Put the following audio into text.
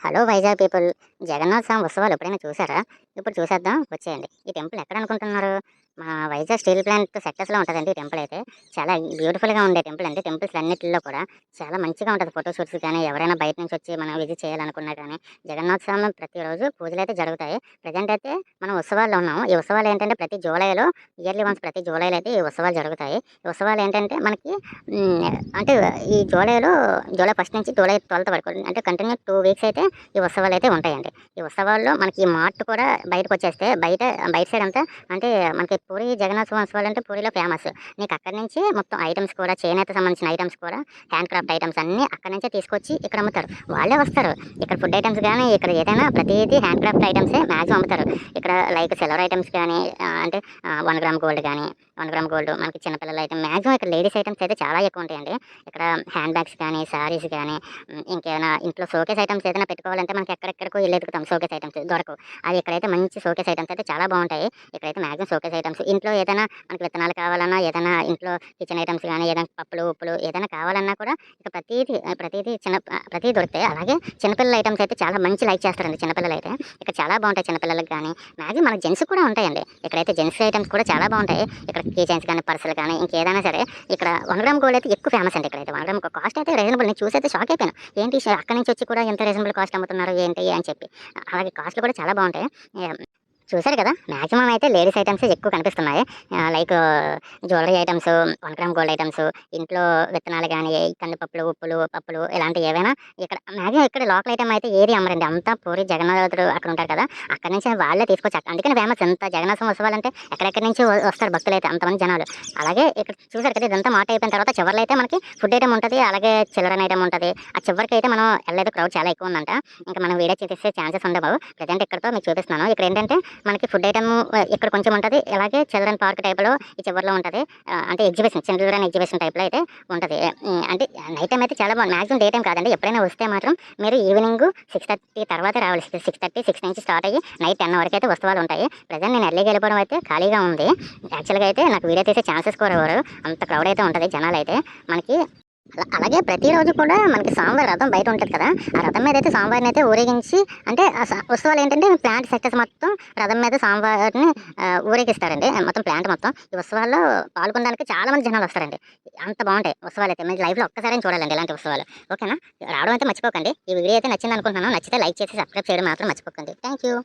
Hello Vizag people. Jagannadh Swami ఉత్సవాలు ఎప్పుడైనా చూసారా? ఇప్పుడు చూసేద్దాం వచ్చేయండి. ఈ టెంపుల్ ఎక్కడ అనుకుంటున్నారు? మా వైజాగ్ స్టీల్ ప్లాంట్ సెక్టర్స్లో ఉంటుందండి ఈ టెంపుల్ అయితే. చాలా బ్యూటిఫుల్గా ఉండే టెంపుల్ అండి. టెంపుల్స్ అన్నింటిలో కూడా చాలా మంచిగా ఉంటుంది ఫోటో షూట్స్ కానీ ఎవరైనా బయట నుంచి వచ్చి మనం విజిట్ చేయాలనుకున్నా కానీ జగన్నాథ ప్రతిరోజు పూజలు అయితే జరుగుతాయి. ప్రజెంట్ అయితే మనం ఉత్సవాల్లో ఉన్నాం ఈ ఉత్సవాలు ఏంటంటే ప్రతి జూలైలో ఇయర్లీ వన్స్ ప్రతి జూలైలో అయితే ఈ ఉత్సవాలు జరుగుతాయి. ఈ ఉత్సవాలు ఏంటంటే మనకి అంటే ఈ జూలైలో జూలై ఫస్ట్ నుంచి జూలై ట్వెల్త్ వరకు అంటే కంటిన్యూ టూ వీక్స్ అయితే ఈ ఉత్సవాలు అయితే ఉంటాయండి. ఈ ఉత్సవాల్లో మనకి ఈ మార్ట్ కూడా బయటకు వచ్చేస్తే బయట బయట సైడ్ అంతా అంటే మనకి పూరి జగన్నాథ్ స్వామి వాళ్ళు అంటే పూరిలో ఫేమస్ నీకు అక్కడి నుంచి మొత్తం ఐటమ్స్ కూడా చేనేత సంబంధించిన ఐటమ్స్ కూడా హ్యాండ్ క్రాఫ్ట్ ఐటమ్స్ అన్నీ అక్కడి నుంచే తీసుకొచ్చి ఇక్కడ అమ్ముతారు. వాళ్ళే వస్తారు. ఇక్కడ ఫుడ్ ఐటమ్స్ కానీ ఇక్కడ ఏదైనా ప్రతిదీ హ్యాండ్ క్రాఫ్ట్ ఐటమ్సే మ్యాక్సిమం అమ్ముతారు. ఇక్కడ లైక్ సిల్వర్ ఐటమ్స్ కానీ అంటే వన్ గ్రామ్ గోల్డ్ కానీ వన్ గ్రామ్ గోల్డ్ మనకి చిన్నపిల్లల ఐటమ్ మ్యాక్సిమం ఇక్కడ లేడీస్ ఐటమ్స్ అయితే చాలా ఎక్కువ ఉంటాయండి. ఇక్కడ హ్యాండ్ బ్యాగ్స్ కానీ శారీస్ కానీ ఇంకేమైనా ఇంట్లో షోకేస్ ఐటమ్స్ ఏదైనా పెట్టుకోవాలంటే మనకి ఎక్కడెక్కడికో వెళ్ళి ఎదుగుతాం షోకేస్ ఐటమ్స్ దొరకవు. అది ఇక్కడైతే మంచి షోకేస్ ఐటమ్స్ అయితే చాలా బాగుంటాయి. ఇక్కడైతే మ్యాక్సిమం షోకేస్ ఐటమ్స్ ఇంట్లో ఏదైనా మనకు విత్తనాలు కావాలన్నా ఏదైనా ఇంట్లో కిచెన్ ఐటమ్స్ కానీ ఏదైనా పప్పులు ఉప్పులు ఏదైనా కావాలన్నా కూడా ఇక్కడ ప్రతిదీ ప్రతిదీ చిన్న ప్రతిదీ దొరుకుతాయి. అలాగే చిన్నపిల్లల ఐటమ్స్ అయితే చాలా మంచి లైక్ చేస్తారండి చిన్నపిల్లలు అయితే ఇక్కడ చాలా బాగుంటాయి చిన్నపిల్లలకి కానీ మ్యాక్సిమం మన జెంట్స్ కూడా ఉంటాయండి. ఇక్కడైతే జెంట్స్ ఐటమ్స్ కూడా చాలా బాగుంటాయి. ఇక్కడ కీ కానీ పర్సులు కానీ ఇంకేదైనా సరే ఇక్కడ వన్ గ్రామ్ గోల్డ్ అయితే ఎక్కువ ఫేమస్ అండి ఇక్కడైతే. వన్ గ్రామ్ కాస్ట్ అయితే రీజనబుల్ నేను చూసి అయితే షాక్ అయిపోయాను. ఏంటి అక్కడ అక్కడి నుంచి వచ్చి కూడా ఎంత రీజనబుల్ కాస్ట్ అమ్ముతున్నారు ఏంటి అని చెప్పి. అలాగే కాస్ట్లు కూడా చాలా బాగుంటాయి. చూసారు చూశారు కదా? మ్యాక్సిమం అయితే లేడీస్ ఐటమ్స్ ఎక్కువ కనిపిస్తున్నాయి. Like jewellery items one gram gold items ఇంట్లో విత్తనాలు కానీ కందిపప్పులు ఉప్పులు పప్పులు ఇలాంటి ఏవైనా ఇక్కడ మ్యాక్సిమం ఇక్కడ లోకల్ ఐటమ్ అయితే ఏది అమ్మరండి. అంతా పూరి జగన్నాథుడు అక్కడ ఉంటారు కదా? అక్కడ నుంచి వాళ్ళే తీసుకొచ్చి అందుకని ఫేమస్. ఎంత జగన్నాథం ఉత్సవాలు ఎక్కడెక్కడి నుంచి వస్తారు భక్తులు అయితే అంతమంది జనాలు. అలాగే ఇక్కడ చూసారు కదా ఇదంతా మాట అయిపోయిన తర్వాత చివరిలో అయితే మనకి ఫుడ్ ఐటమ్ ఉంటుంది అలాగే చిల్లరన్ ఐటమ్ ఉంటుంది. ఆ చివరికి అయితే మనం వెళ్ళలేదు క్రౌడ్ చాలా ఎక్కువ ఉందంట. ఇంకా మనం వీడియో చేసే ఛాన్సెస్ ఉండవు. ప్రజెంట్ ఇక్కడతో మీకు చూపిస్తున్నాను. ఇక్కడ ఏంటంటే మనకి ఫుడ్ ఐటమ్ ఇక్కడ కొంచెం ఉంటుంది. అలాగే చిల్డ్రన్ పార్క్ టైప్లో ఈ చివరిలో ఉంటుంది. అంటే ఎగ్జిబిషన్ చిల్డ్రన్ ఎగ్జిబిషన్ టైప్లో అయితే ఉంటుంది. అంటే నైట్ టైం అయితే చాలా బాగుంది. మాక్సిమం డే టైం కాదండి. ఎప్పుడైనా వస్తే మాత్రం మీరు ఈవినింగ్ సిక్స్ థర్టీ తర్వాత రావాలి. సిక్స్ థర్టీ సిక్స్ నుంచి స్టార్ట్ అయ్యి నైట్ టెన్ వరకు అయితే ఉత్సవాలు ఉంటాయి. ప్రజెంట్ నేను ఎర్లీగా వెళ్ళిపోవడం అయితే ఖాళీగా ఉంది. యాక్చువల్గా అయితే నాకు వీడియో తీసే ఛాన్సెస్ కూడా ఎవరు? అంత క్రౌడ్ అయితే ఉంటుంది జనాలు అయితే. మనకి అలాగే ప్రతిరోజు కూడా మనకి స్వామివారి రథం బయట ఉంటుంది కదా ఆ రథం మీద అయితే స్వామివారిని అయితే ఊరేగించి అంటే ఉత్సవాలు ఏంటంటే ప్లాంట్ సెక్టర్స్ మొత్తం రథం మీద స్వామివారిని ఊరేగిస్తారండి. మొత్తం ప్లాంట్ మొత్తం. ఈ ఉత్సవాల్లో పాల్గొనడానికి చాలా మంది జనాలు వస్తారండి. అంత బాగుంటాయి ఉత్సవాలు అయితే. మీరు లైఫ్లో ఒక్కసారి చూడాలండి ఇలాంటి ఉత్సవాలు. ఓకేనా? రావడం అయితే మర్చిపోకండి. ఈ వీడియో అయితే నచ్చింది అనుకుంటున్నాను నచ్చితే లైక్ చేసి సబ్స్క్రైబ్ చేయడం మాత్రం మర్చిపోకండి. Thank you